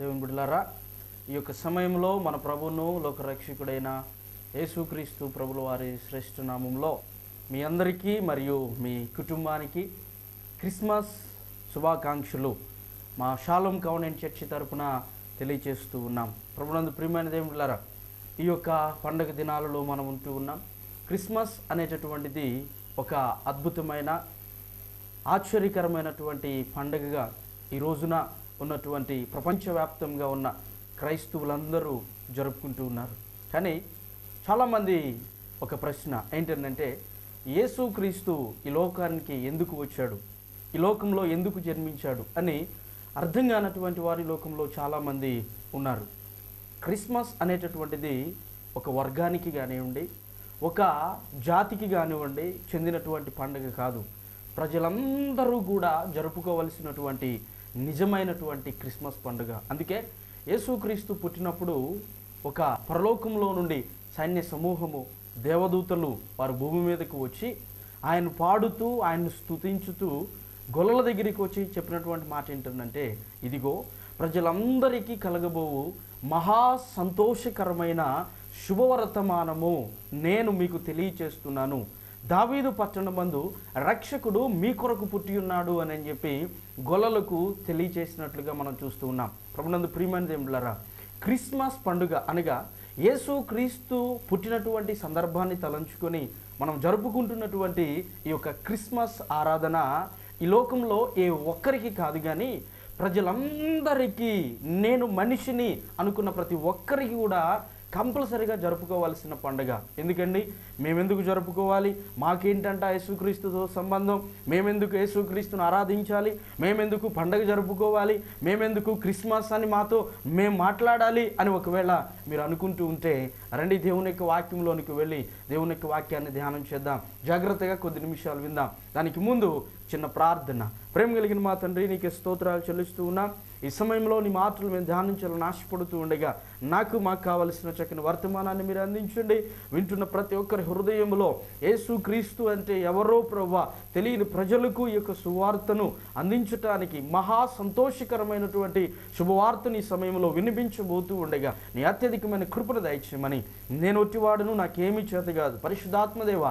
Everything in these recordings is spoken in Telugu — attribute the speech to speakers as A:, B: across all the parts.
A: దేవుని బిడ్డలారా ఈ యొక్క సమయంలో మన ప్రభును లోకరక్షకుడైన యేసుక్రీస్తు ప్రభుల వారి శ్రేష్ఠ నామంలో మీ అందరికీ మరియు మీ కుటుంబానికి క్రిస్మస్ శుభాకాంక్షలు మా షాలం కౌనెంట్ చర్చి తరపున తెలియచేస్తూ ఉన్నాం. ప్రభునందు ప్రియమైన దేవుళ్ళారా ఈ యొక్క పండగ దినాలలో మనం ఉంటూ ఉన్నాం. క్రిస్మస్ అనేటటువంటిది ఒక అద్భుతమైన ఆశ్చర్యకరమైనటువంటి పండగగా ఈ రోజున ఉన్నటువంటి ప్రపంచవ్యాప్తంగా ఉన్న క్రైస్తవులందరూ జరుపుకుంటూ ఉన్నారు. కానీ చాలామంది ఒక ప్రశ్న ఏంటంటే యేసుక్రీస్తు ఈ లోకానికి ఎందుకు వచ్చాడు? ఈ లోకంలో ఎందుకు జన్మించాడు? అని అర్థం కానటువంటి వారి లోకంలో చాలామంది ఉన్నారు. క్రిస్మస్ అనేటటువంటిది ఒక వర్గానికి కానివ్వండి ఒక జాతికి కానివ్వండి చెందినటువంటి పండుగ కాదు. ప్రజలందరూ కూడా జరుపుకోవలసినటువంటి నిజమైనటువంటి క్రిస్మస్ పండుగ. అందుకే యేసుక్రీస్తు పుట్టినప్పుడు ఒక పరలోకంలో నుండి సైన్య సమూహము దేవదూతలు వారు భూమి మీదకు వచ్చి ఆయన పాడుతూ ఆయన్ను స్తుతించుతూ గొల్లల దగ్గరికి వచ్చి చెప్పినటువంటి మాట ఏంటంటే ఇదిగో ప్రజలందరికీ కలగబోవు మహా సంతోషకరమైన శుభవర్తమానము నేను మీకు తెలియచేస్తున్నాను. దావీదు పట్టణమందు రక్షకుడు మీ కొరకు పుట్టి ఉన్నాడు అని అని చెప్పి గొల్లలకు తెలియచేసినట్లుగా మనం చూస్తూ ఉన్నాం. ప్రభునందు ప్రియమైన దేవుళ్ళరా క్రిస్మస్ పండుగ అనగా యేసు క్రీస్తు పుట్టినటువంటి సందర్భాన్ని తలంచుకొని మనం జరుపుకుంటున్నటువంటి ఈ యొక్క క్రిస్మస్ ఆరాధన ఈ లోకంలో ఏ ఒక్కరికి కాదు కానీ ప్రజలందరికీ నేను మనిషిని అనుకున్న ప్రతి ఒక్కరికి కూడా కంపల్సరీగా జరుపుకోవాల్సిన పండుగ. ఎందుకండి? మేమెందుకు జరుపుకోవాలి? మాకేంటంట యేసుక్రీస్తుతో సంబంధం. మేమెందుకు యేసుక్రీస్తును ఆరాధించాలి? మేమెందుకు పండగ జరుపుకోవాలి? మేమెందుకు క్రిస్మస్ అని మాతో మేము మాట్లాడాలి అని ఒకవేళ మీరు అనుకుంటూ ఉంటే రండి దేవుని యొక్క వాక్యంలోనికి వెళ్ళి దేవుని యొక్క వాక్యాన్ని ధ్యానం చేద్దాం. జాగ్రత్తగా కొద్ది నిమిషాలు విందాం. దానికి ముందు చిన్న ప్రార్థన. ప్రేమ కలిగిన మా తండ్రి నీకు స్తోత్రాలు చెల్లిస్తూ ఉన్నాం. ఈ సమయంలో నీ మాటలు మేము ధ్యానించాలని నాశపడుతూ ఉండగా నాకు మాకు కావలసిన చక్కని వర్తమానాన్ని మీరు అందించండి. వింటున్న ప్రతి ఒక్కరి హృదయంలో యేసు క్రీస్తు అంటే ఎవరో ప్రవ్వ తెలియని ప్రజలకు ఈ యొక్క సువార్తను అందించటానికి మహా సంతోషకరమైనటువంటి శుభవార్తను ఈ సమయంలో వినిపించబోతూ ఉండగా నీ అత్యధికమైన కృపను దయచేయమని. నేను ఒట్టివాడును నాకేమీ చేత కాదు. పరిశుద్ధాత్మదేవ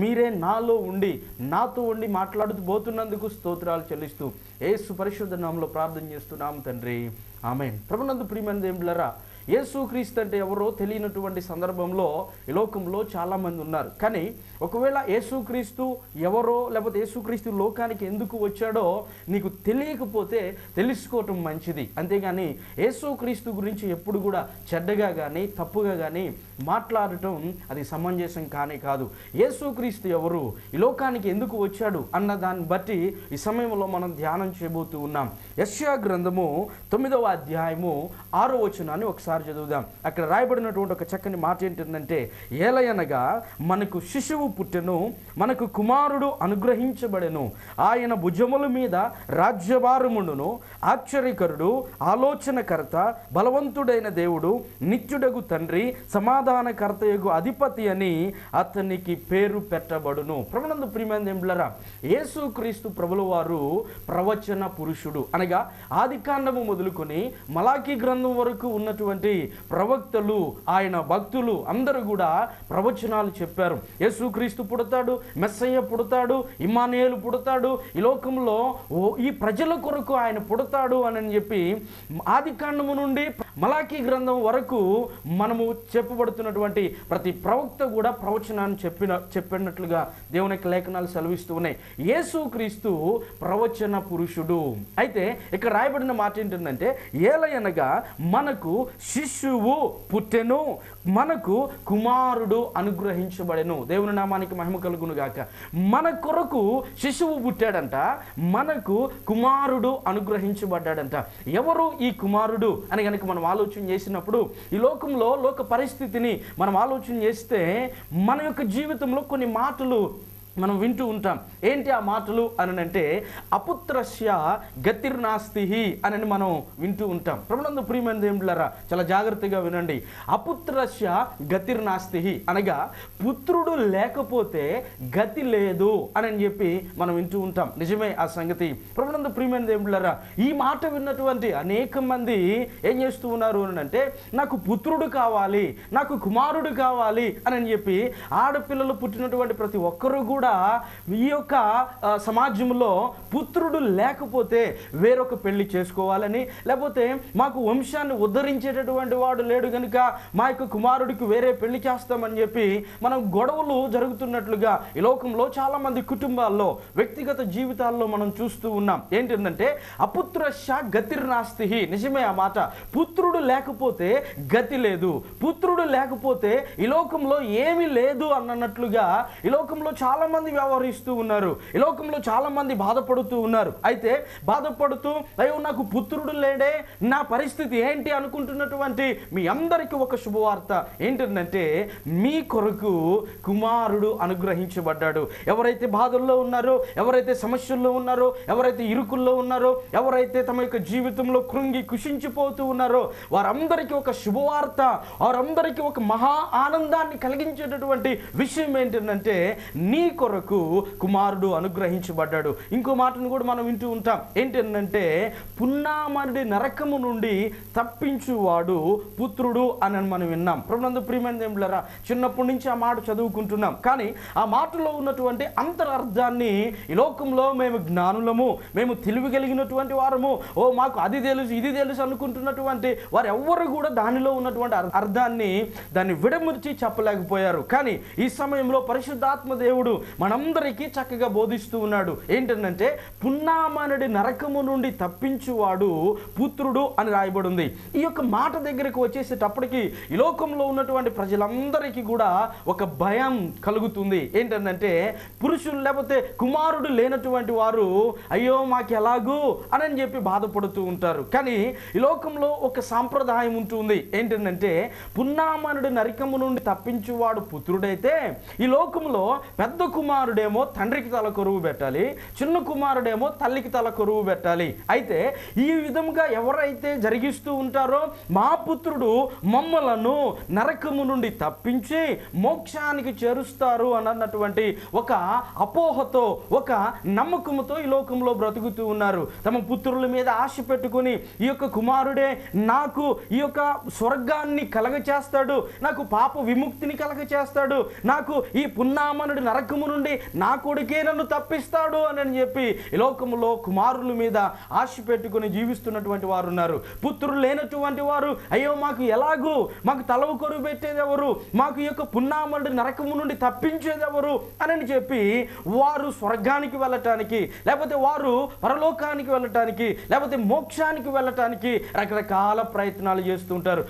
A: మీరే నాలో ఉండి నాతో ఉండి మాట్లాడుతూ పోతున్నందుకు స్తోత్రాలు చెల్లిస్తూ ఏసు పరిశుద్ధ నామంలో ప్రార్థన చేస్తున్నాం తండ్రి. ఆమె ప్రభునందు ప్రియమైన దేవులరా యేసుక్రీస్తు అంటే ఎవరో తెలియనటువంటి సందర్భంలో ఈ లోకంలో చాలామంది ఉన్నారు. కానీ ఒకవేళ యేసుక్రీస్తు ఎవరో లేకపోతే యేసుక్రీస్తు లోకానికి ఎందుకు వచ్చాడో నీకు తెలియకపోతే తెలుసుకోవటం మంచిది. అంతేగాని యేసుక్రీస్తు గురించి ఎప్పుడు కూడా చెడ్డగా కానీ తప్పుగా కానీ మాట్లాడటం అది సమంజసం కానే కాదు. యేసుక్రీస్తు ఎవరు? ఈ లోకానికి ఎందుకు వచ్చాడు? అన్న దాన్ని బట్టి ఈ సమయంలో మనం ధ్యానం చేయబోతూ ఉన్నాం. యశ్యా గ్రంథము తొమ్మిదవ అధ్యాయము ఆరో వచనాన్ని ఒకసారి చదువుదాం. అక్కడ రాయబడినటువంటి ఒక చక్కని మాట ఏంటంటే ఏలయనగా మనకు శిశువు పుట్టెను మనకు కుమారుడు అనుగ్రహించబడెను. ఆయన భుజముల మీద రాజ్యభారముండును. ఆశ్చర్యకరుడు ఆలోచనకర్త బలవంతుడైన దేవుడు నిత్యుడగు తండ్రి సమాధానకర్తయగు అధిపతి అని అతనికి పేరు పెట్టబడును. ప్రభునందు ప్రియమైన దేవులరా యేసుక్రీస్తు ప్రభుల వారు ప్రవచన పురుషుడు అనగా ఆదికాండము మొదలుకొని మలాఖీ గ్రంథం వరకు ఉన్నటువంటి ప్రవక్తలు ఆయన భక్తులు అందరూ కూడా ప్రవచనాలు చెప్పారు. యేసుక్రీస్తు పుడతాడు మెస్సయ్య పుడతాడు ఇమానియేలు పుడతాడు ఈ లోకంలో ఓ ఈ ప్రజల కొరకు ఆయన పుడతాడు అని చెప్పి ఆదికాండము నుండి మలాఖీ గ్రంథం వరకు మనము చెప్పబడుతున్నటువంటి ప్రతి ప్రవక్త కూడా ప్రవచనాన్ని చెప్పిన చెప్పినట్లుగా దేవుని యొక్క లేఖనాలు సెలవిస్తూ ఉన్నాయి. యేసుక్రీస్తు ప్రవచన పురుషుడు. అయితే ఇక్కడ రాయబడిన మాట ఏంటంటే ఏలయనగా మనకు శిశువు పుట్టెను మనకు కుమారుడు అనుగ్రహించబడెను. దేవుని నామానికి మహిమ కలుగును గాక. మన కొరకు శిశువు పుట్టాడంట మనకు కుమారుడు అనుగ్రహించబడ్డాడంట. ఎవరు ఈ కుమారుడు అని కనుక మనం ఆలోచన చేసినప్పుడు ఈ లోకంలో లోక పరిస్థితిని మనం ఆలోచన చేస్తే మన యొక్క జీవితంలో కొన్ని మాటలు మనం వింటూ ఉంటాం. ఏంటి ఆ మాటలు అని అంటే అపుత్రస్య గతిర్నాస్తి అని మనం వింటూ ఉంటాం. ప్రభునందు ప్రియమైన దేవుళ్ళారా చాలా జాగ్రత్తగా వినండి. అపుత్రస్య గతిర్నాస్తి అనగా పుత్రుడు లేకపోతే గతి లేదు అని చెప్పి మనం వింటూ ఉంటాం. నిజమే ఆ సంగతి. ప్రభునందు ప్రియమైన దేవుళ్ళారా ఈ మాట విన్నటువంటి అనేక మంది ఏం చేస్తూ ఉన్నారు అని అంటే నాకు పుత్రుడు కావాలి నాకు కుమారుడు కావాలి అని చెప్పి ఆడపిల్లలు పుట్టినటువంటి ప్రతి ఒక్కరూ కూడా ఈ యొక్క సమాజంలో పుత్రుడు లేకపోతే వేరొక పెళ్ళి చేసుకోవాలని లేకపోతే మాకు వంశాన్ని ఉద్ధరించేటటువంటి వాడు లేడు కనుక మా యొక్క కుమారుడికి వేరే పెళ్ళి చేస్తామని చెప్పి మనం గొడవలు జరుగుతున్నట్లుగా ఈ లోకంలో చాలామంది కుటుంబాల్లో వ్యక్తిగత జీవితాల్లో మనం చూస్తూ ఉన్నాం. ఏంటంటే అపుత్రశ గతిర్నాస్తి నిజమే ఆ మాట. పుత్రుడు లేకపోతే గతి లేదు. పుత్రుడు లేకపోతే ఈ లోకంలో ఏమీ లేదు అన్నట్లుగా ఈ లోకంలో చాలా మంది వ్యవహరిస్తూ ఉన్నారు. ఈ లోకంలో చాలా మంది బాధపడుతూ ఉన్నారు. అయితే బాధపడుతూ అయ్యో నాకు పుత్రుడు లేడే నా పరిస్థితి ఏంటి? అనుకుంటున్నటువంటి మీ అందరికీ ఒక శుభవార్త ఏంటంటే మీ కొరకు కుమారుడు అనుగ్రహించబడ్డాడు. ఎవరైతే బాధల్లో ఉన్నారో ఎవరైతే సమస్యల్లో ఉన్నారో ఎవరైతే ఇరుకుల్లో ఉన్నారో ఎవరైతే తమ యొక్క జీవితంలో కృంగి కుషించిపోతూ ఉన్నారో వారందరికీ ఒక శుభవార్త వారందరికీ ఒక మహా ఆనందాన్ని కలిగించేటటువంటి విషయం ఏంటంటే నీ కొరకు కొరకు కుమారుడు అనుగ్రహించబడ్డాడు. ఇంకో మాటను కూడా మనం వింటూ ఉంటాం. ఏంటంటే పున్నామనుడి నరకము నుండి తప్పించువాడు పుత్రుడు అని మనం విన్నాం. ప్రభునందు ప్రియమైన దేవులరా చిన్నప్పటి నుంచి ఆ మాట చదువుకుంటున్నాం. కానీ ఆ మాటలో ఉన్నటువంటి అంతరార్థాన్ని ఈ లోకంలో మేము జ్ఞానులము మేము తెలివి కలిగినటువంటి వారము. ఓ మాకు అది తెలుసు ఇది తెలుసు అనుకుంటున్నటువంటి వారు ఎవ్వరు కూడా దానిలో ఉన్నటువంటి అర్థాన్ని దాన్ని విడమర్చి చెప్పలేకపోయారు. కానీ ఈ సమయంలో పరిశుద్ధాత్మ దేవుడు మనందరికీ చక్కగా బోధిస్తూ ఉన్నాడు. ఏంటంటే పున్నామనుడి నరకము నుండి తప్పించువాడు పుత్రుడు అని రాయబడింది. ఈ యొక్క మాట దగ్గరకు వచ్చేసేటప్పటికి ఈ లోకంలో ఉన్నటువంటి ప్రజలందరికీ కూడా ఒక భయం కలుగుతుంది. ఏంటంటే పురుషులు లేకపోతే కుమారుడు లేనటువంటి వారు అయ్యో మాకు ఎలాగూ అని చెప్పి బాధపడుతూ ఉంటారు. కానీ ఈ లోకంలో ఒక సాంప్రదాయం ఉంటుంది. ఏంటంటే పున్నామనుడి నరకము నుండి తప్పించువాడు పుత్రుడైతే ఈ లోకంలో పెద్ద కుమారుడేమో తండ్రికి తల కొరువు పెట్టాలి చిన్న కుమారుడేమో తల్లికి తల కొరువు పెట్టాలి. అయితే ఈ విధంగా ఎవరైతే జరిగిస్తూ ఉంటారో మా పుత్రుడు మమ్మలను నరకము నుండి తప్పించి మోక్షానికి చేరుస్తారు అని అన్నటువంటి ఒక అపోహతో ఒక నమ్మకంతో ఈ లోకంలో బ్రతుకుతూ ఉన్నారు. తమ పుత్రుల మీద ఆశ పెట్టుకుని ఈ యొక్క కుమారుడే నాకు ఈ యొక్క స్వర్గాన్ని కలగ చేస్తాడు నాకు పాప విముక్తిని కలగ చేస్తాడు నాకు ఈ పున్నామనుడి నరకము నుండి నా కొడుకే నన్ను తప్పిస్తాడు అని అని చెప్పి లోకములో కుమారుల మీద ఆశ పెట్టుకుని జీవిస్తున్నటువంటి వారు ఉన్నారు పుత్రులు లేనటువంటి వారు అయ్యో మాకు ఎలాగూ మాకు తలవు కొరువు పెట్టేది ఎవరు? మాకు యొక్క పున్నామనుడి నరకము నుండి తప్పించేది ఎవరు? అని చెప్పి వారు స్వర్గానికి వెళ్ళటానికి లేకపోతే వారు పరలోకానికి వెళ్ళటానికి లేకపోతే మోక్షానికి వెళ్ళటానికి రకరకాల ప్రయత్నాలు చేస్తుంటారు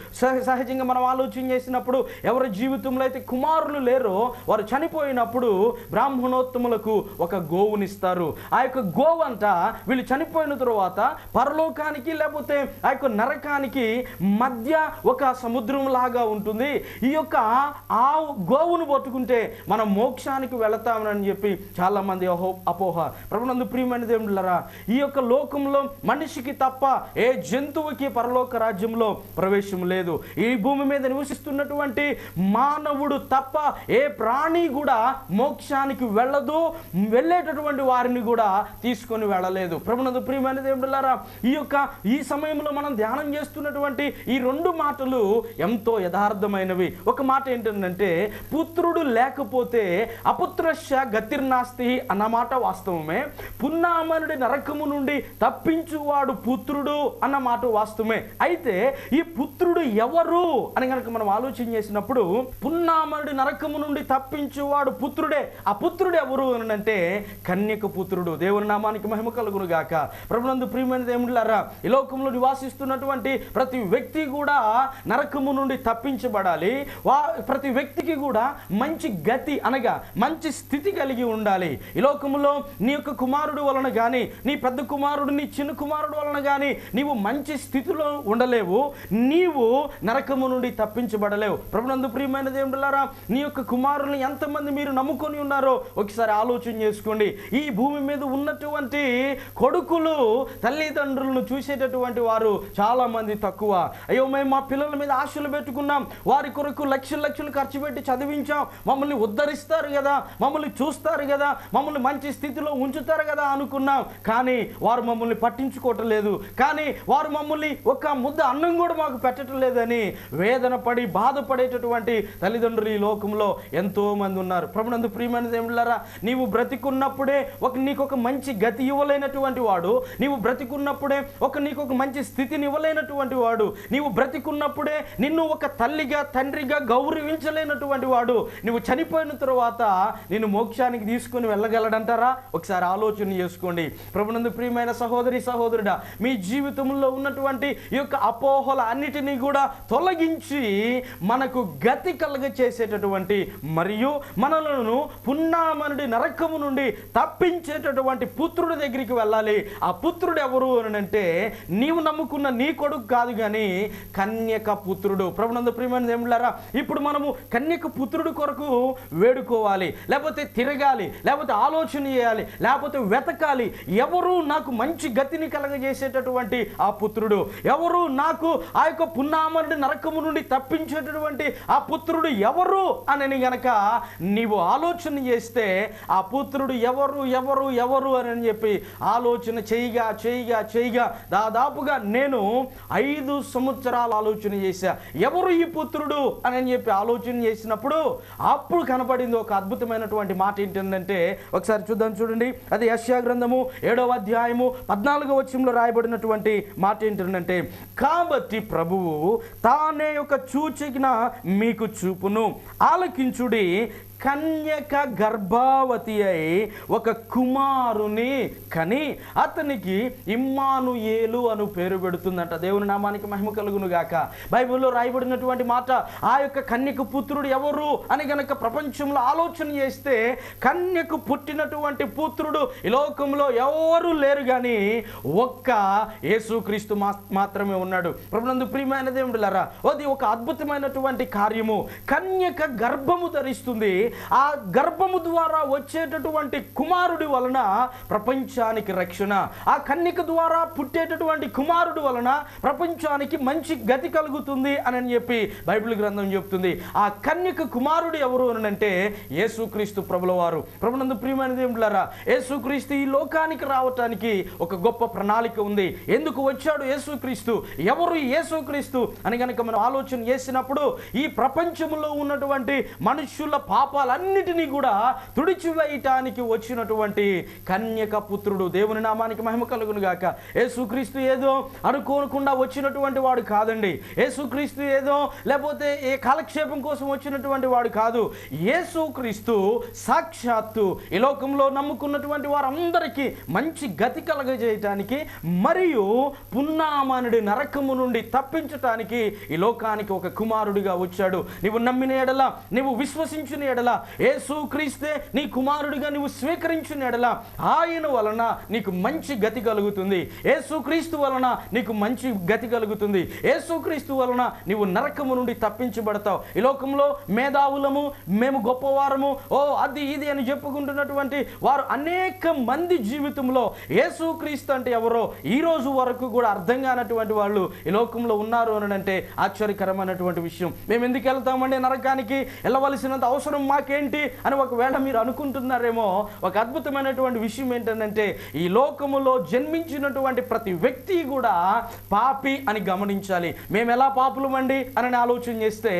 A: సహజంగా మనం ఆలోచన చేసినప్పుడు ఎవరి జీవితంలో అయితే కుమారులు లేరో వారు చనిపోయినప్పుడు బ్రాహ్మణోత్తములకు ఒక గోవునిస్తారు. ఆ యొక్క గోవు అంట వీళ్ళు చనిపోయిన తరువాత పరలోకానికి లేకపోతే ఆ యొక్క నరకానికి మధ్య ఒక సముద్రం లాగా ఉంటుంది. ఈ యొక్క ఆ గోవును పట్టుకుంటే మనం మోక్షానికి వెళతామని చెప్పి చాలామంది అహో అపోహ. ప్రభునందు ప్రియమైన దేవుళ్ళరా ఈ యొక్క లోకంలో మనిషికి తప్ప ఏ జంతువుకి పరలోక రాజ్యంలో ప్రవేశం లేదు. ఈ భూమి మీద నివసిస్తున్నటువంటి మానవుడు తప్ప ఏ ప్రాణి కూడా దేశానికి వెళ్ళదు వెళ్ళేటటువంటి వారిని కూడా తీసుకొని వెళ్ళలేదు. ప్రభునందు ప్రియమైన దేవుడులారా ఈ యొక్క ఈ సమయంలో మనం ధ్యానం చేస్తున్నటువంటి ఈ రెండు మాటలు ఎంతో యథార్థమైనవి. ఒక మాట ఏంటంటే పుత్రుడు లేకపోతే అపుత్రశ గతిర్నాస్తి అన్న మాట వాస్తవమే. పున్నామనుడి నరకము నుండి తప్పించువాడు పుత్రుడు అన్న మాట వాస్తవమే. అయితే ఈ పుత్రుడు ఎవరు అని కనుక మనం ఆలోచన చేసినప్పుడు పున్నామనుడి నరకము నుండి తప్పించువాడు పుత్రుడే ఆ పుత్రుడు ఎవరు అంటే కన్యక పుత్రుడు. దేవుని నామానికి మహిమ కలుగును గాక ప్రభునందు ప్రియమైన దేవుళ్ళారా ఈ లోకంలో నివాసిస్తున్నటువంటి ప్రతి వ్యక్తి కూడా నరకము నుండి తప్పించబడాలి. వా ప్రతి వ్యక్తికి కూడా మంచి గతి అనగా మంచి స్థితి కలిగి ఉండాలి. ఈ లోకంలో నీ యొక్క కుమారుడు వలన కానీ నీ పెద్ద కుమారుడు నీ చిన్న కుమారుడు వలన కానీ నీవు మంచి స్థితిలో ఉండలేవు. నీవు నరకము నుండి తప్పించబడలేవు. ప్రభునందు ప్రియమైన దేవుడులారా నీ యొక్క కుమారుని ఎంతమంది మీరు నమ్ముకొని ఉన్నారు? ఉన్నారో ఒకసారి ఆలోచన చేసుకోండి. ఈ భూమి మీద ఉన్నటువంటి కొడుకులు తల్లిదండ్రులను చూసేటటువంటి వారు చాలా మంది తక్కువ. అయ్యో మేము మా పిల్లల మీద ఆశలు పెట్టుకున్నాం. వారి కొరకు లక్షలు లక్షలు ఖర్చు పెట్టి చదివించాం. మమ్మల్ని ఉద్ధరిస్తారు కదా మమ్మల్ని చూస్తారు కదా మమ్మల్ని మంచి స్థితిలో ఉంచుతారు కదా అనుకున్నాం. కానీ వారు మమ్మల్ని పట్టించుకోవటం లేదు. కానీ వారు మమ్మల్ని ఒక ముద్ద అన్నం కూడా మాకు పెట్టడం లేదని వేదన పడి బాధపడేటటువంటి తల్లిదండ్రులు ఈ లోకంలో ఎంతో మంది ఉన్నారు. ప్రభునందు ప్రియమైన దేవుళ్ళారా నీవు బ్రతికున్నప్పుడే ఒక నీకు ఒక మంచి గతి ఇవ్వలేనటువంటి వాడు నీవు బ్రతికున్నప్పుడే ఒక నీకు ఒక మంచి స్థితిని ఇవ్వలేనటువంటి వాడు నీవు బ్రతికున్నప్పుడే నిన్ను ఒక తల్లిగా తండ్రిగా గౌరవించలేనటువంటి వాడు నువ్వు చనిపోయిన తర్వాత నేను మోక్షానికి తీసుకుని వెళ్ళగలడంటారా? ఒకసారి ఆలోచన చేసుకోండి. ప్రభునందు ప్రియమైన సహోదరి సహోదరుడా మీ జీవితంలో ఉన్నటువంటి ఈ యొక్క అపోహల అన్నిటినీ కూడా తొలగించి మనకు గతి కలగ చేసేటటువంటి మరియు మనలను సున్నామనుడి నరకము నుండి తప్పించేటటువంటి పుత్రుడి దగ్గరికి వెళ్ళాలి. ఆ పుత్రుడు ఎవరు అని అంటే నీవు నమ్ముకున్న నీ కొడుకు కాదు కానీ కన్యక పుత్రుడు. ప్రభునందు ప్రియమైన దేవుళ్ళారా ఇప్పుడు మనము కన్యక పుత్రుడు కొరకు వేడుకోవాలి లేకపోతే తిరగాలి లేకపోతే ఆలోచన చేయాలి లేకపోతే వెతకాలి. ఎవరు నాకు మంచి గతిని కలగజేసేటటువంటి ఆ పుత్రుడు? ఎవరు నాకు ఆ యొక్క పున్నామరుడి నరకము నుండి తప్పించేటటువంటి ఆ పుత్రుడు ఎవరు? అని గనక నీవు ఆలోచన చేస్తే ఆ పుత్రుడు ఎవరు ఎవరు ఎవరు అని చెప్పి ఆలోచన చేయగా చేయగా చేయగా దాదాపుగా నేను ఐదు సంవత్సరాలు ఆలోచన చేశా. ఎవరు ఈ పుత్రుడు అని చెప్పి ఆలోచన చేసినప్పుడు అప్పుడు కనపడింది ఒక అద్భుతమైనటువంటి మాట ఏంటంటే ఒకసారి చూద్దాం చూడండి. అది యశ్యా గ్రంథము ఏడవ అధ్యాయము పద్నాలుగో వచ్చంలో రాయబడినటువంటి మాట ఏంటంటే కాబట్టి ప్రభువు తానే ఒక సూచన మీకు చూపును. ఆలకించుడి కన్యక గర్భావతి అయి ఒక కుమారుని కని అతనికి ఇమ్మానుయేలు అను పేరు పెడుతుందంట. దేవుని నామానికి మహిమ కలుగును గాక బైబిల్లో రాయబడినటువంటి మాట ఆ యొక్క కన్యక పుత్రుడు ఎవరు? అని గనక ప్రపంచంలో ఆలోచన చేస్తే కన్యకు పుట్టినటువంటి పుత్రుడు ఈ లోకంలో ఎవరు లేరు కానీ ఒక్క యేసుక్రీస్తు మా మాత్రమే ఉన్నాడు. ప్రభునందు ప్రియమైన దేవుడులారా అది ఒక అద్భుతమైనటువంటి కార్యము. కన్యక గర్భము ధరిస్తుంది ఆ గర్భము ద్వారా వచ్చేటటువంటి కుమారుడి వలన ప్రపంచానికి రక్షణ. ఆ కన్యక ద్వారా పుట్టేటటువంటి కుమారుడు వలన ప్రపంచానికి మంచి గతి కలుగుతుంది అని చెప్పి బైబిల్ గ్రంథం చెప్తుంది. ఆ కన్యక కుమారుడు ఎవరు అని అంటే యేసుక్రీస్తు ప్రభుల వారు ప్రభునందు ప్రియమైన దేవులారా యేసుక్రీస్తు ఈ లోకానికి రావటానికి ఒక గొప్ప ప్రణాళిక ఉంది. ఎందుకు వచ్చాడు యేసుక్రీస్తు? ఎవరు యేసుక్రీస్తు అని కనుక మనం ఆలోచన చేసినప్పుడు ఈ ప్రపంచంలో ఉన్నటువంటి మనుష్యుల పాపాలన్నిటినీ కూడా తుడిచివేయటానికి వచ్చినటువంటి కన్యక పుత్రుడు దేవుని నామానికి మహిమ కలుగును గాక. యేసుక్రీస్తు ఏదో అనుకోకుండా వచ్చినటువంటి వాడు కాదండి. యేసుక్రీస్తు ఏదో లేకపోతే ఏ కాలక్షేపం కోసం వచ్చినటువంటి వాడు కాదు. యేసుక్రీస్తు సాక్షాత్తు ఈ లోకంలో నమ్ముకున్నటువంటి వారందరికీ మంచి గతి కలగజేయటానికి మరియు పున్నామానుడి నరకము నుండి తప్పించటానికి ఈ లోకానికి ఒక కుమారుడిగా వచ్చాడు. నీవు నమ్మిన ఎడల నీవు విశ్వసించిన ఎడల యేసుక్రీస్తే నీ కుమారుడిగా నీవు స్వీకరించిన ఎడల ఆయన వలన నీకు మంచి గతి కలుగుతుంది. యేసుక్రీస్తు వలన నీకు మంచి గతి కలుగుతుంది. యేసుక్రీస్తు వలన నీవు నరకము నుండి తప్పించబడతావు. ఈ లోకంలో మేధావులము మేము గొప్పవారము. ఓ అది ఇది అని చెప్పుకుంటున్నటువంటి వారు అనేక మంది జీవితంలో యేసుక్రీస్తు అంటే ఎవరో ఈ రోజు వరకు కూడా అర్థం కానటువంటి వాళ్ళు ఈ లోకంలో ఉన్నారు అని అంటే ఆశ్చర్యకరమైనటువంటి విషయం. మేము ఎందుకు వెళ్తామండి నరకానికి? వెళ్ళవలసినంత అవసరం మాకేంటి అని ఒకవేళ మీరు అనుకుంటున్నారేమో ఒక అద్భుతమైనటువంటి విషయం ఏంటంటే ఈ లోకములో జన్మించినటువంటి ప్రతి వ్యక్తి కూడా పాపి అని గమనించాలి. మేము ఎలా పాపులమండి అని ఆలోచన చేస్తే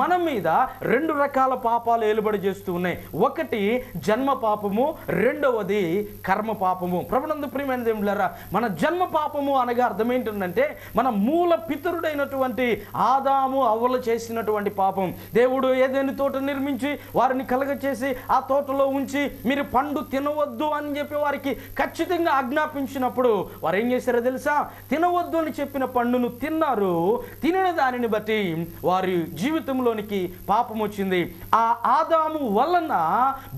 A: మన మీద రెండు రకాల పాపాలు ఏలుబడి చేస్తూ ఉన్నాయి. ఒకటి జన్మ పాపము రెండవది కర్మ పాపము. ప్రభునందు ప్రియమైన దేవులారా మన జన్మ పాపము అనగా అర్థం ఏంటంటే మన మూల పితరుడైనటువంటి ఆదాము అవ్వలు చేసినటువంటి పాపం. దేవుడు ఏదైనా తోట నిర్మించి వారిని కలగచేసి ఆ తోటలో ఉంచి మీరు పండు తినవద్దు అని చెప్పి వారికి ఖచ్చితంగా ఆజ్ఞాపించినప్పుడు వారు ఏం చేశారో తెలుసా? తినవద్దు అని చెప్పిన పండును తిన్నారు. తినిన దానిని బట్టి వారి జీవితంలోనికి పాపం వచ్చింది. ఆ ఆదాము వలన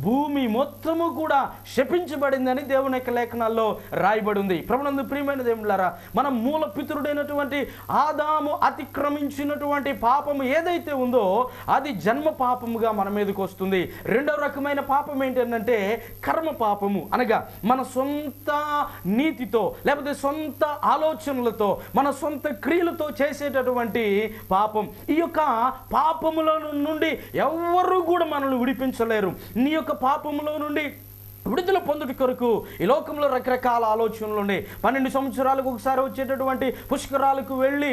A: భూమి మొత్తము కూడా శపించబడిందని దేవుని యొక్క లేఖనాల్లో రాయబడి ఉంది ప్రభునందు ప్రియమైన దేవులారా మన మూల పితరుడైనటువంటి ఆదాము అతిక్రమించినటువంటి పాపము ఏదైతే ఉందో అది జన్మ పాపముగా మన మీదకి వస్తుంది. రెండవ రకమైన పాపం ఏంటంటే కర్మ పాపము. అనగా మన సొంత నీతితో లేకపోతే సొంత ఆలోచనలతో మన సొంత క్రియలతో చేసేటటువంటి పాపం. ఈ యొక్క పాపముల నుండి ఎవ్వరూ కూడా మనల్ని విడిపించలేరు. నీ యొక్క పాపములో నుండి విడుదల పొందుట కొరకు ఈ లోకంలో రకరకాల ఆలోచనలు ఉన్నాయి పన్నెండు సంవత్సరాలకు ఒకసారి వచ్చేటటువంటి పుష్కరాలకు వెళ్ళి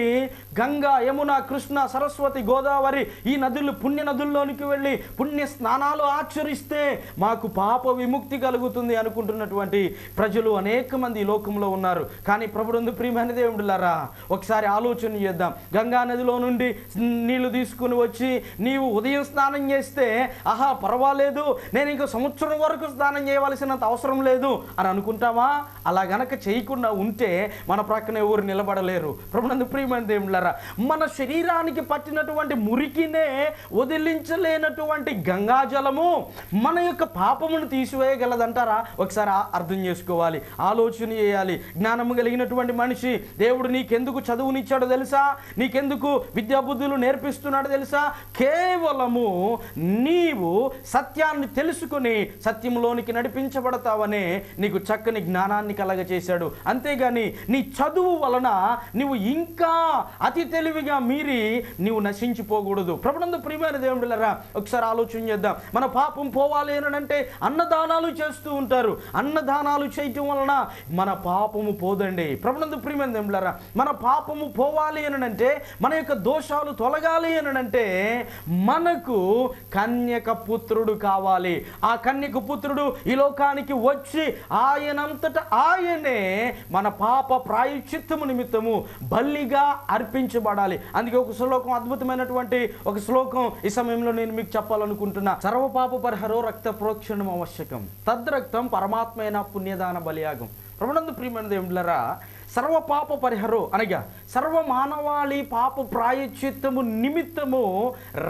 A: గంగా యమున కృష్ణ సరస్వతి గోదావరి ఈ నదులు పుణ్య నదుల్లోనికి వెళ్ళి పుణ్య స్నానాలు ఆచరిస్తే మాకు పాప విముక్తి కలుగుతుంది అనుకుంటున్నటువంటి ప్రజలు అనేక మంది ఈ లోకంలో ఉన్నారు. కానీ ప్రభుడు ప్రియమైన దేవుడులారా ఒకసారి ఆలోచన చేద్దాం. గంగా నదిలో నుండి నీళ్ళు తీసుకుని వచ్చి నీవు ఉదయం స్నానం చేస్తే ఆహా పర్వాలేదు నేను ఇంకో సంవత్సరం వరకు స్నానం చేయవలసినంత అవసరం లేదు అని అనుకుంటామా అలా గనక చేయకుండా ఉంటే మన ప్రక్కన ఎవరు నిలబడలేరు. ప్రభునందు ప్రియమైన దేవుళ్ళారా మన శరీరానికి పట్టినటువంటి మురికినే వదిలించలేనటువంటి గంగాజలము మన యొక్క పాపమును తీసివేయగలదంటారా? ఒకసారి అర్థం చేసుకోవాలి ఆలోచన చేయాలి. జ్ఞానము కలిగినటువంటి మనిషి దేవుడు నీకెందుకు చదువునిచ్చాడో తెలుసా? నీకెందుకు విద్యాబుద్ధులు నేర్పిస్తున్నాడో తెలుసా? కేవలము నీవు సత్యాన్ని తెలుసుకుని సత్యంలోనికి నడిపించబడతావనే నీకు చక్కని జ్ఞానాన్ని కలగచేశాడు అంతేగాని నీ చదువు వలన నువ్వు ఇంకా అతి తెలివిగా మీరి నీవు నశించిపోకూడదు. ప్రభునందు ప్రియమైన దేవుడులరా ఒకసారి ఆలోచన చేద్దాం. మన పాపం పోవాలి అని అంటే అన్నదానాలు చేస్తూ ఉంటారు. అన్నదానాలు చేయటం వలన మన పాపము పోదండి. ప్రభునందు ప్రియమైన దేవుడులరా మన పాపము పోవాలి అని అంటే మన యొక్క దోషాలు తొలగాలి అని అంటే మనకు కన్యక పుత్రుడు కావాలి. ఆ కన్యక పుత్రుడు ఈ లోకానికి వచ్చి ఆయనంతట ఆయనే మన పాప ప్రాయశ్చిత్తము నిమిత్తము బల్లిగా అర్పించబడాలి. అందుకే ఒక శ్లోకం అద్భుతమైనటువంటి ఒక శ్లోకం ఈ సమయంలో నేను మీకు చెప్పాలనుకుంటున్నా. సర్వపాప పరిహరో రక్త ప్రోక్షణం ఆవశ్యకం. తద్రక్తం పరమాత్మైన పుణ్యదాన బలియాగం. ప్రభునందు ప్రియమైన దేవుళ్ళరా సర్వ పాప పరిహరో అనగా సర్వ మానవాళి పాప ప్రాయశ్చిత్తము నిమిత్తము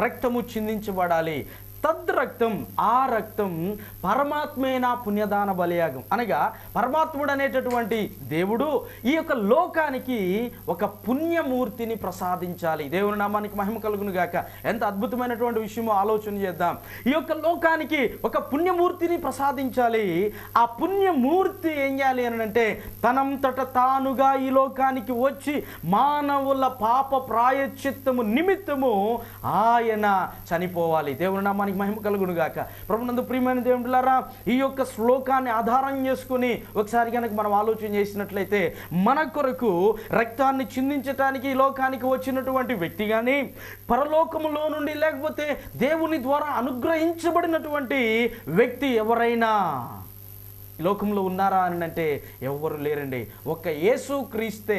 A: రక్తము చిందించబడాలి. తద్రక్తం ఆ రక్తం పరమాత్మేనా పుణ్యదాన బలియాగం. అనగా పరమాత్ముడు అనేటటువంటి దేవుడు ఈ యొక్క లోకానికి ఒక పుణ్యమూర్తిని ప్రసాదించాలి. దేవుని నామానికి మహిమ కలుగును గాక. ఎంత అద్భుతమైనటువంటి విషయమో ఆలోచన చేద్దాం. ఈ యొక్క లోకానికి ఒక పుణ్యమూర్తిని ప్రసాదించాలి. ఆ పుణ్యమూర్తి ఏం చేయాలి అని అంటే తనంతట తానుగా ఈ లోకానికి వచ్చి మానవుల పాప ప్రాయశ్చిత్తము నిమిత్తము ఆయన చనిపోవాలి. దేవుని నామానికి మహిమ కలుగునుగాక. ప్రభునందు ప్రియమైన దేవుడులారా ఈ యొక్క శ్లోకాన్ని ఆధారం చేసుకుని ఒకసారి కనుక మనం ఆలోచన చేసినట్లయితే మన కొరకు రక్తాన్ని చిందించటానికి ఈ లోకానికి వచ్చినటువంటి వ్యక్తి కానీ పరలోకములో నుండి లేకపోతే దేవుని ద్వారా అనుగ్రహించబడినటువంటి వ్యక్తి ఎవరైనా ఈ లోకంలో ఉన్నారా అని అంటే ఎవరు లేరండి. ఒక్క యేసు క్రీస్తే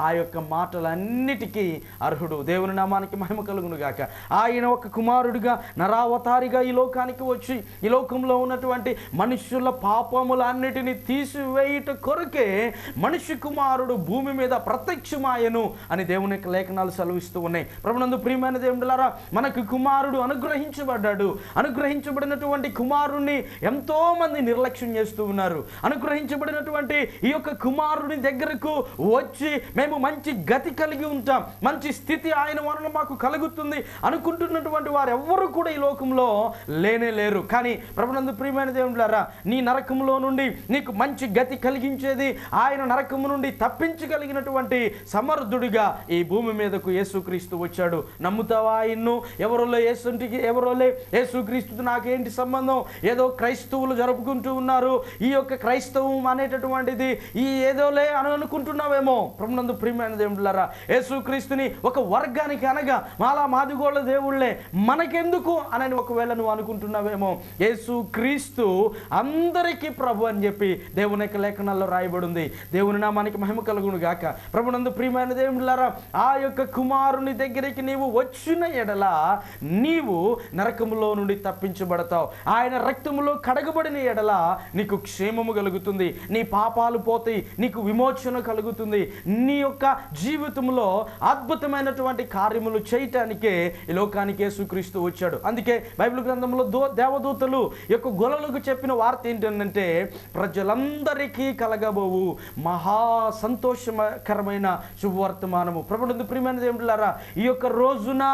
A: ఆ యొక్క మాటలన్నిటికీ అర్హుడు. దేవుని నామానికి మహిమ కలుగును గాక. ఆయన ఒక కుమారుడిగా నరావతారిగా ఈ లోకానికి వచ్చి ఈ లోకంలో ఉన్నటువంటి మనుషుల పాపములన్నిటిని తీసివేయుట కొరకే మనిషి కుమారుడు భూమి మీద ప్రత్యక్షమాయను అని దేవుని యొక్క లేఖనాలు సెలవిస్తూ ఉన్నాయి. ప్రభునందు ప్రియమైన దేవుడులారా మనకు కుమారుడు అనుగ్రహించబడ్డాడు. అనుగ్రహించబడినటువంటి కుమారుణ్ణి ఎంతో మంది నిర్లక్ష్యం చేస్తూ ఉన్నారు. అనుగ్రహించబడినటువంటి ఈ యొక్క కుమారుని దగ్గరకు వచ్చి మేము మంచి గతి కలిగి ఉంటాం. మంచి స్థితి ఆయన వలన మాకు కలుగుతుంది అనుకుంటున్నటువంటి వారు ఎవ్వరు కూడా ఈ లోకంలో లేనే లేరు. కానీ ప్రభునందు ప్రియమైన దేవుడులారా నీ నరకములో నుండి నీకు మంచి గతి కలిగించేది ఆయన నరకము నుండి తప్పించగలిగినటువంటి సమర్థుడిగా ఈ భూమి మీదకు యేసుక్రీస్తు వచ్చాడు. నమ్ముతావా ఆయన్ను ఎవరోలే యేసుంటికి ఎవరోలే యేసుక్రీస్తు నాకేంటి సంబంధం? ఏదో క్రైస్తవులు జరుపుకుంటూ ఉన్నారు. ఈ యొక్క క్రైస్తవం అనేటటువంటిది ఈ ఏదోలే అని అనుకుంటున్నావేమో. ప్రభునందు ప్రియమైన దేవుళ్ళారా యేసుక్రీస్తుని ఒక వర్గానికి అనగా మాలా మాదిగోళ్ళ దేవుళ్ళే మనకెందుకు అని ఒకవేళ నువ్వు అనుకుంటున్నావేమో. యేసు క్రీస్తు అందరికీ ప్రభు అని చెప్పి దేవుని యొక్క లేఖనాల్లో రాయబడి ఉంది నా మనకి మహిమ కలుగును గాక. ప్రభునందు ప్రియమైన దేవుళ్ళారా ఆ యొక్క కుమారుని దగ్గరికి నీవు వచ్చిన ఎడల నీవు నరకములో నుండి తప్పించబడతావు. ఆయన రక్తములో కడగబడిన ఎడల నీకు క్షేమము కలుగుతుంది. నీ పాపాలు పోతాయి నీకు విమోచన కలుగుతుంది. నీ యొక్క జీవితంలో అద్భుతమైనటువంటి కార్యములు చేయటానికే ఈ లోకానికి యేసుక్రీస్తు వచ్చాడు. అందుకే బైబిల్ గ్రంథంలో దో దేవదూతలు యొక్క గొలలకు చెప్పిన వార్త ఏంటంటే ప్రజలందరికీ కలగబోవు మహా సంతోషకరమైన శుభవర్తమానము. ప్రభుత్వ ప్రియమైన దేవులారా ఈ యొక్క రోజున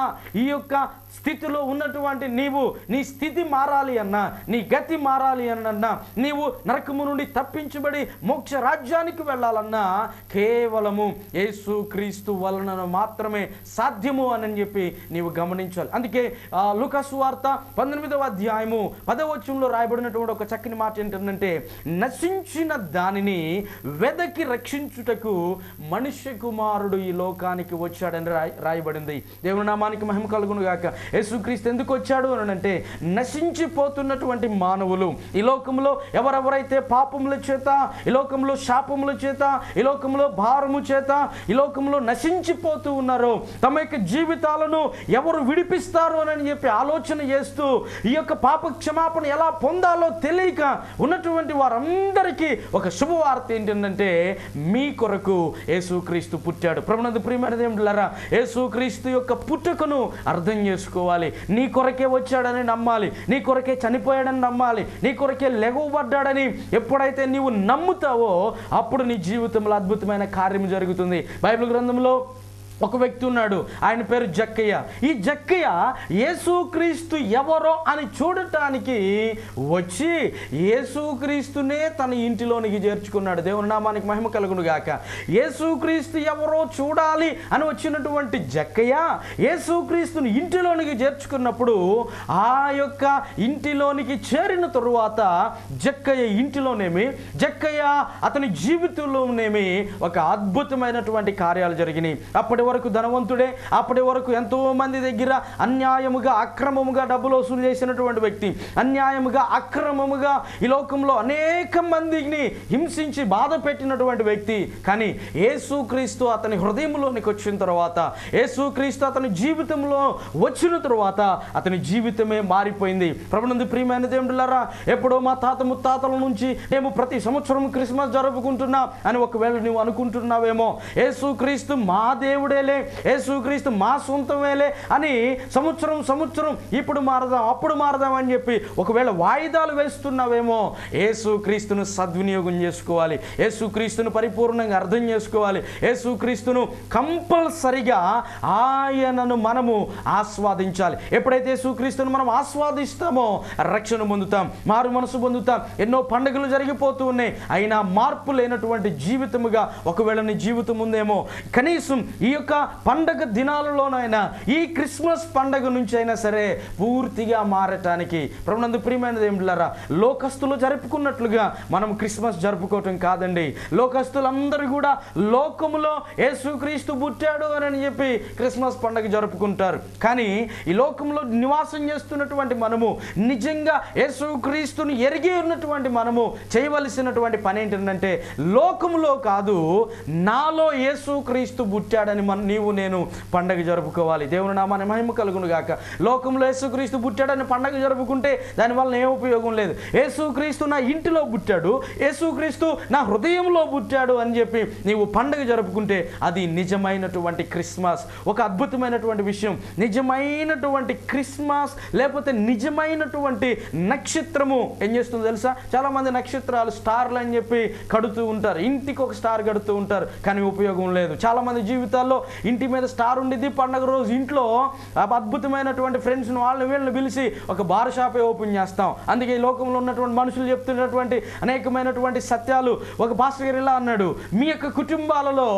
A: ఈ యొక్క స్థితిలో ఉన్నటువంటి నీవు నీ స్థితి మారాలి అన్నా నీ గతి మారాలి అన్నా నీవు నరకము నుండి తప్పించబడి మోక్ష రాజ్యానికి వెళ్ళాలన్నా కేవలము యేసు క్రీస్తు వలన మాత్రమే సాధ్యము అని చెప్పి నీవు గమనించాలి. అందుకే ఆ, వార్త పంతొమ్మిదవ అధ్యాయము పదవచనంలో రాయబడినటువంటి ఒక చక్కని మాట ఏంటంటే నశించిన దానిని వెదకి రక్షించుటకు మనుష్య కుమారుడు ఈ లోకానికి వచ్చాడని రాయ రాయబడింది. దేవుని నామానికి మహిమ కలుగును గాక. యేసుక్రీస్తు ఎందుకు వచ్చాడు అని అంటే నశించిపోతున్నటువంటి మానవులు ఈ లోకంలో ఎవరైతే పాపముల చేత ఈ లోకంలో శాపముల చేత ఈ లోకంలో భారము చేత ఈ లోకంలో నశించిపోతూ ఉన్నారో తమ యొక్క జీవితాలను ఎవరు విడిపిస్తారు అని చెప్పి ఆలోచన చేస్తూ ఈ యొక్క పాప క్షమాపణ ఎలా పొందాలో తెలియక ఉన్నటువంటి వారందరికీ ఒక శుభవార్త ఏంటంటే మీ కొరకు యేసుక్రీస్తు పుట్టాడు. ప్రభునందు ప్రియమైన యేసుక్రీస్తు యొక్క పుట్టుకను అర్థం చేసుకోవాలి. నీ కొరకే వచ్చాడని నమ్మాలి. నీ కొరకే చనిపోయాడని నమ్మాలి. నీ కొరకే ఉన్నాడని ఎప్పుడైతే నీవు నమ్ముతావో అప్పుడు నీ జీవితంలో అద్భుతమైన కార్యం జరుగుతుంది. బైబిల్ గ్రంథంలో ఒక వ్యక్తి ఉన్నాడు ఆయన పేరు జక్కయ్య. ఈ జక్కయ్య యేసుక్రీస్తు ఎవరో అని చూడటానికి వచ్చి యేసుక్రీస్తునే తన ఇంటిలోనికి చేర్చుకున్నాడు. దేవుని నామానికి మహిమ కలుగును గాక. యేసుక్రీస్తు ఎవరో చూడాలి అని వచ్చినటువంటి జక్కయ్య యేసుక్రీస్తుని ఇంటిలోనికి చేర్చుకున్నప్పుడు ఆ యొక్క ఇంటిలోనికి చేరిన తరువాత జక్కయ్య ఇంటిలోనేమి జక్కయ్య అతని జీవితంలోనేమి ఒక అద్భుతమైనటువంటి కార్యాలు జరిగినాయి. అప్పటి వరకు ధనవంతుడే అప్పటి వరకు ఎంతోమంది దగ్గర అన్యాయముగా అక్రమముగా డబ్బులు వసూలు చేసినటువంటి వ్యక్తి అన్యాయముగా అక్రమముగా ఈ లోకంలో అనేక మందిని హింసించి బాధ పెట్టినటువంటి వ్యక్తి. కానీ యేసుక్రీస్తు అతని హృదయంలోనికి వచ్చిన తర్వాత యేసుక్రీస్తు అతని జీవితంలో వచ్చిన తర్వాత అతని జీవితమే మారిపోయింది. ప్రభునందు ప్రియమైన దేవుడులారా ఎప్పుడో మా తాత ముత్తాతల నుంచి మేము ప్రతి సంవత్సరం క్రిస్మస్ జరుపుకుంటున్నాం అని ఒకవేళ నువ్వు అనుకుంటున్నావేమో యేసుక్రీస్తు మా దేవుడే వేలే యేసుక్రీస్తు మా సొంతమేలే అని సంవత్సరం సంవత్సరం ఇప్పుడు మారదాం అప్పుడు మారదాం అని చెప్పి ఒకవేళ వాయిదాలు వేస్తున్నావేమో యేసుక్రీస్తును సద్వినియోగం చేసుకోవాలి యేసుక్రీస్తును పరిపూర్ణంగా అర్థం చేసుకోవాలి యేసుక్రీస్తును కంపల్సరిగా ఆయనను మనము ఆస్వాదించాలి. ఎప్పుడైతే యేసుక్రీస్తును మనం ఆస్వాదిస్తామో రక్షణ పొందుతాం మారు మనసు పొందుతాం ఎన్నో పండుగలు జరిగిపోతూ ఉన్నాయి అయినా మార్పు లేనటువంటి జీవితముగా ఒకవేళ నీ జీవితం ఉందేమో కనీసం ఈ యొక్క పండగ దినాలలోనైనా ఈ క్రిస్మస్ పండగ నుంచి అయినా సరే పూర్తిగా మారటానికి ప్రభునందు ప్రియమైనది ఏమిటారా లోకస్తులు జరుపుకున్నట్లుగా మనం క్రిస్మస్ జరుపుకోవటం కాదండి. లోకస్తులందరూ కూడా లోకములో యేసుక్రీస్తు పుట్టాడు అని చెప్పి క్రిస్మస్ పండగ జరుపుకుంటారు. కానీ ఈ లోకంలో నివాసం చేస్తున్నటువంటి మనము నిజంగా యేసుక్రీస్తుని ఎరిగి ఉన్నటువంటి మనము చేయవలసినటువంటి పని ఏంటంటే లోకములో కాదు నాలో యేసుక్రీస్తు పుట్టాడని మనం నీవు నేను పండగ జరుపుకోవాలి. దేవుని నామాన్ని మహిమ కలుగును గాక. లోకంలో యేసుక్రీస్తు పుట్టాడని పండగ జరుపుకుంటే దానివల్ల ఏ ఉపయోగం లేదు. యేసుక్రీస్తు నా ఇంటిలో పుట్టాడు. యేసుక్రీస్తు నా హృదయంలో పుట్టాడు అని చెప్పి నీవు పండగ జరుపుకుంటే అది నిజమైనటువంటి క్రిస్మస్. ఒక అద్భుతమైనటువంటి విషయం. నిజమైనటువంటి క్రిస్మస్ లేకపోతే నిజమైనటువంటి నక్షత్రము ఏం చేస్తుందో తెలుసా? చాలామంది నక్షత్రాలు స్టార్లు అని చెప్పి కడుతూ ఉంటారు. ఇంటికి ఒక స్టార్ కడుతూ ఉంటారు. కానీ ఉపయోగం లేదు. చాలామంది జీవితాల్లో ఇంటి మీద స్టార్ ఉండిద్ది పండగ రోజు. ఇంట్లో అద్భుతమైనటువంటి ఫ్రెండ్స్ని వాళ్ళని వీళ్ళని పిలిచి ఒక బార్ షాపే ఓపెన్ చేస్తాం. అందుకే ఈ లోకంలో ఉన్నటువంటి మనుషులు చెప్తున్నటువంటి అనేకమైనటువంటి సత్యాలు. ఒక పాస్టర్ గారు ఇలా అన్నాడు మీ యొక్క కుటుంబాలలో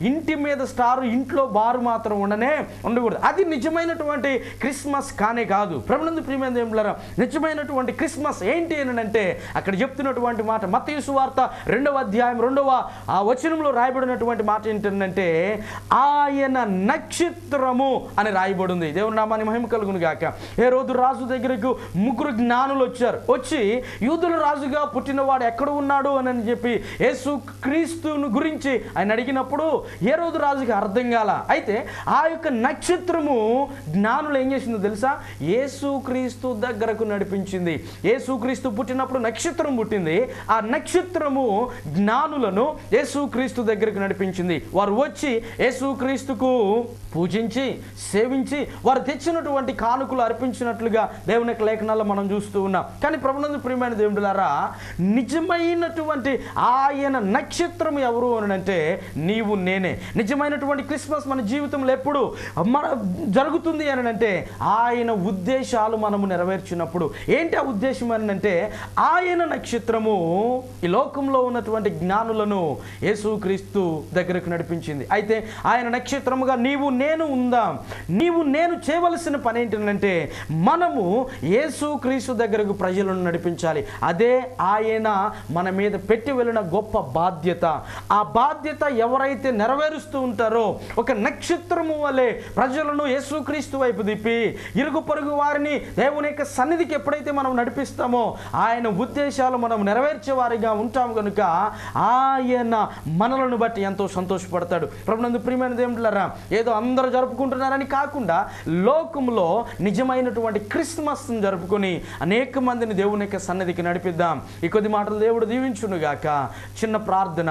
A: ఇంటి మీద స్టార్ ఇంట్లో బారు మాత్రం ఉండనే ఉండకూడదు. అది నిజమైనటువంటి క్రిస్మస్ కానే కాదు. ప్రభునందు ప్రియమైన దేవులారా నిజమైనటువంటి క్రిస్మస్ ఏంటి అని అంటే అక్కడ చెప్తున్నటువంటి మాట మత్తయి వార్త రెండవ అధ్యాయం రెండవ ఆ వచనంలో రాయబడినటువంటి మాట ఏంటంటే ఆయన నక్షత్రము అని రాయబడింది. దేవుని నామాన్ని మహిమ కలుగును గాక. ఏ రోజు రాజు దగ్గరకు ముగ్గురు జ్ఞానులు వచ్చారు. వచ్చి యూదుల రాజుగా పుట్టినవాడు ఎక్కడ ఉన్నాడు అని అని చెప్పి యేసు క్రీస్తును గురించి ఆయన అడిగినప్పుడు ఏ రోజు రాజుకి అర్థం కాల. అయితే ఆ యొక్క నక్షత్రము జ్ఞానులు ఏం చేసిందో తెలుసా? యేసు క్రీస్తు దగ్గరకు నడిపించింది. యేసు క్రీస్తు పుట్టినప్పుడు నక్షత్రం పుట్టింది. ఆ నక్షత్రము జ్ఞానులను యేసు క్రీస్తు దగ్గరకు నడిపించింది. వారు వచ్చి యేసు క్రీస్తుకు పూజించి సేవించి వారు తెచ్చినటువంటి కానుకలు అర్పించినట్లుగా దేవుని యొక్క లేఖనాల్లో మనం చూస్తూ ఉన్నాం. కానీ ప్రభునందు ప్రియమైన దేవుడులారా నిజమైనటువంటి ఆయన నక్షత్రం ఎవరు అని అంటే నీవు నేనే. నిజమైనటువంటి క్రిస్మస్ మన జీవితంలో ఎప్పుడు మన జరుగుతుంది అని అంటే ఆయన ఉద్దేశాలు మనము నెరవేర్చినప్పుడు. ఏంటి ఆ ఉద్దేశం అని అంటే ఆయన నక్షత్రము ఈ లోకంలో ఉన్నటువంటి జ్ఞానులను యేసుక్రీస్తు దగ్గరకు నడిపించింది. అయితే ఆయన నక్షత్రముగా నీవు నేను ఉందాం. నీవు నేను చేయవలసిన పని ఏంటంటే మనము యేసుక్రీస్తు దగ్గరకు ప్రజలను నడిపించాలి. అదే ఆయన మన మీద పెట్టి వెళ్ళిన గొప్ప బాధ్యత. ఆ బాధ్యత ఎవరైతే నెరవేరుస్తూ ఉంటారో ఒక నక్షత్రము వలె ప్రజలను యేసుక్రీస్తు వైపు దిప్పి ఇరుగు పొరుగు వారిని దేవుని యొక్క సన్నిధికి ఎప్పుడైతే మనం నడిపిస్తామో ఆయన ఉద్దేశాలు మనం నెరవేర్చే వారిగా ఉంటాం కనుక ఆయన మనలను బట్టి ఎంతో సంతోషపడతాడు. ప్రభునందు ప్రియమైన దేవుడులారా ఏదో అందరూ జరుపుకుంటున్నారని కాకుండా లోకంలో నిజమైనటువంటి క్రిస్మస్ జరుపుకొని అనేక మందిని దేవుని యొక్క సన్నిధికి నడిపిద్దాం. ఈ కొద్ది మాటలు దేవుడు దీవించునుగాక. చిన్న ప్రార్థన.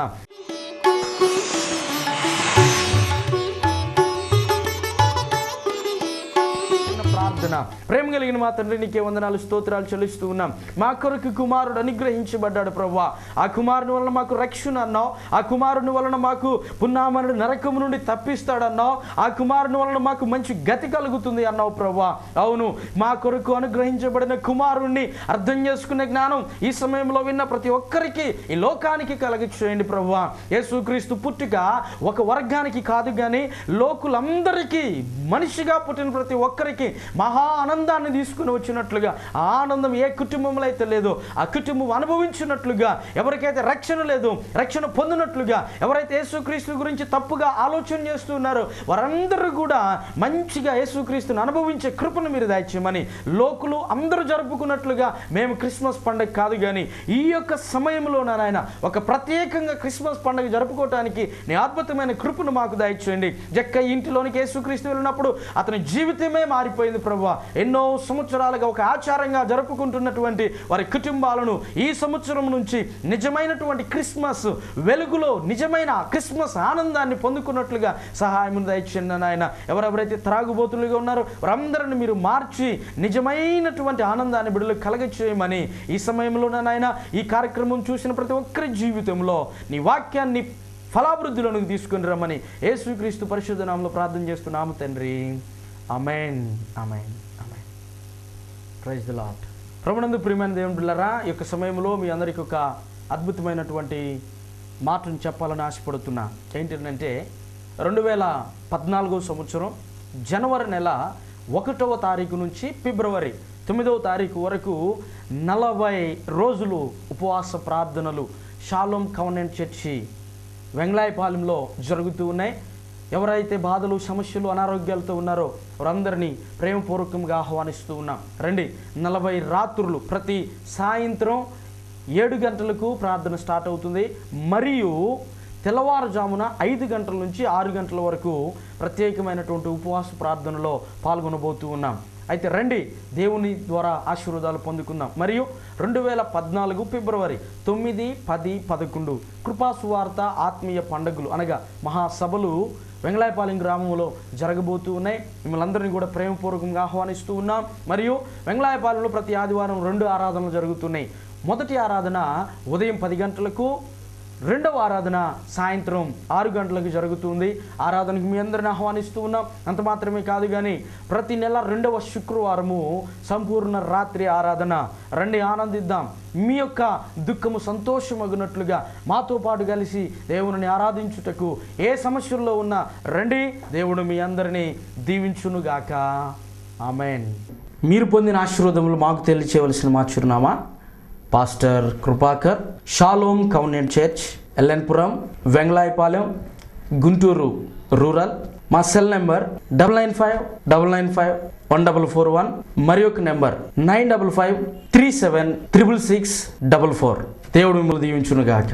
A: చిన్న ప్రేమ కలిగిన మా తండ్రి నీకే వందనాలు స్తోత్రాలు చెల్లిస్తూ ఉన్నాం. మా కొరకు కుమారుడు అనుగ్రహించబడ్డాడు ప్రవ్వా ఆ కుమారుని వలన మాకు రక్షణ అన్నావు. ఆ కుమారుని వలన మాకు పున్నామనుడు నరకము నుండి తప్పిస్తాడన్నావు. ఆ కుమారుని వలన మాకు మంచి గతి కలుగుతుంది అన్నావు ప్రవ్వా అవును మా కొరకు అనుగ్రహించబడిన కుమారుణ్ణి అర్థం చేసుకునే జ్ఞానం ఈ సమయంలో విన్న ప్రతి ఒక్కరికి ఈ లోకానికి కలగ చేయండి ప్రవ్వా యేసుక్రీస్తు పుట్టుక ఒక వర్గానికి కాదు కానీ లోకులందరికీ మనిషిగా పుట్టిన ప్రతి ఒక్కరికి మహా ఆనందాన్ని తీసుకుని వచ్చినట్లుగా ఆ ఆనందం ఏ కుటుంబంలో అయితే లేదో ఆ కుటుంబం అనుభవించినట్లుగా ఎవరికైతే రక్షణ లేదు రక్షణ పొందినట్లుగా ఎవరైతే యేసుక్రీస్తు గురించి తప్పుగా ఆలోచన చేస్తున్నారో వారందరూ కూడా మంచిగా యేసుక్రీస్తుని అనుభవించే కృపను మీరు దాచేయమని లోకులు అందరూ జరుపుకున్నట్లుగా మేము క్రిస్మస్ పండుగ కాదు కానీ ఈ యొక్క సమయంలో నాయన ఒక ప్రత్యేకంగా క్రిస్మస్ పండుగ జరుపుకోవటానికి నీ అద్భుతమైన కృపను మాకు దయచేయండి జక్క ఇంటిలోనికి యేసుక్రీస్తు వెళ్ళినప్పుడు అతని జీవితమే మారిపోయింది ప్రభు. ఎన్నో సంవత్సరాలుగా ఒక ఆచారంగా జరుపుకుంటున్నటువంటి వారి కుటుంబాలను ఈ సంవత్సరం నుంచి నిజమైనటువంటి క్రిస్మస్ వెలుగులో నిజమైన క్రిస్మస్ ఆనందాన్ని పొందుకున్నట్లుగా సహాయం దయచేయండి నాయన ఎవరెవరైతే త్రాగుబోతులుగా ఉన్నారో వారందరిని మీరు మార్చి నిజమైనటువంటి ఆనందాన్ని బిడ్డలు కలగచేయమని ఈ సమయంలో నాయన ఈ కార్యక్రమం చూసిన ప్రతి ఒక్కరి జీవితంలో నీ వాక్యాన్ని ఫలాభివృద్ధిలోనికి తీసుకుని రమ్మని యేసుక్రీస్తు పరిశుద్ధ ప్రార్థన చేస్తున్నాము తండ్రి. Amen amen amen praise the lord ప్రభునందు ప్రియమైన దేవుని బిళ్ళరా ఈ యొక్క సమయంలో మీ అందరికి ఒక అద్భుతమైనటువంటి మాటను చెప్పాలని ఆశపడుతున్నా. ఏంటంటే రెండు వేల పద్నాలుగో సంవత్సరం జనవరి నెల ఒకటవ తారీఖు నుంచి ఫిబ్రవరి తొమ్మిదవ తారీఖు వరకు నలభై రోజులు ఉపవాస ప్రార్థనలు షాలోమ్ కవనెంట్ చర్చి వెంగళాయపాలెంలో జరుగుతూ ఉన్నాయి. ఎవరైతే బాధలు సమస్యలు అనారోగ్యాలతో ఉన్నారో వారందరినీ ప్రేమపూర్వకంగా ఆహ్వానిస్తూ ఉన్నాం. రండి నలభై రాత్రులు ప్రతి సాయంత్రం ఏడు గంటలకు ప్రార్థన స్టార్ట్ అవుతుంది. మరియు తెల్లవారుజామున ఐదు గంటల నుంచి ఆరు గంటల వరకు ప్రత్యేకమైనటువంటి ఉపవాస ప్రార్థనలో పాల్గొనబోతూ ఉన్నాం. అయితే రండి దేవుని ద్వారా ఆశీర్వాదాలు పొందుకుందాం. మరియు రెండు వేల పద్నాలుగు ఫిబ్రవరి తొమ్మిది పది పదకొండు కృపాసువార్త ఆత్మీయ పండుగలు అనగా మహాసభలు వెంగళాయపాలెం గ్రామంలో జరగబోతూ ఉన్నాయి. మిమ్మల్ని అందరినీ కూడా ప్రేమపూర్వకంగా ఆహ్వానిస్తూ ఉన్నాం. మరియు వెంగళాయపాలెంలో ప్రతి ఆదివారం రెండు ఆరాధనలు జరుగుతున్నాయి. మొదటి ఆరాధన ఉదయం పది గంటలకు రెండవ ఆరాధన సాయంత్రం ఆరు గంటలకు జరుగుతుంది. ఆరాధనకు మీ అందరిని ఆహ్వానిస్తూ ఉన్నాం. అంత మాత్రమే కాదు కానీ ప్రతి నెల రెండవ శుక్రవారము సంపూర్ణ రాత్రి ఆరాధన. రండి ఆనందిద్దాం. మీ యొక్క దుఃఖము సంతోషమగినట్లుగా మాతో పాటు కలిసి దేవుని ఆరాధించుటకు ఏ సమస్యల్లో ఉన్నా రండి దేవుడు మీ అందరినీ దీవించునుగాక. ఆమెన్. మీరు పొందిన ఆశీర్వాదములు మాకు తెలియచేయవలసిన మా చిరునామా. Pastor Kripakar Shalom covenant church LN Puram Vengalayapalem Guntur rural. మా cell number double nine five double nine five one double four one మరి ఒక number nine double five three seven triple six double four. దేవుడు మిమ్మల్ని దీవించునుగాక.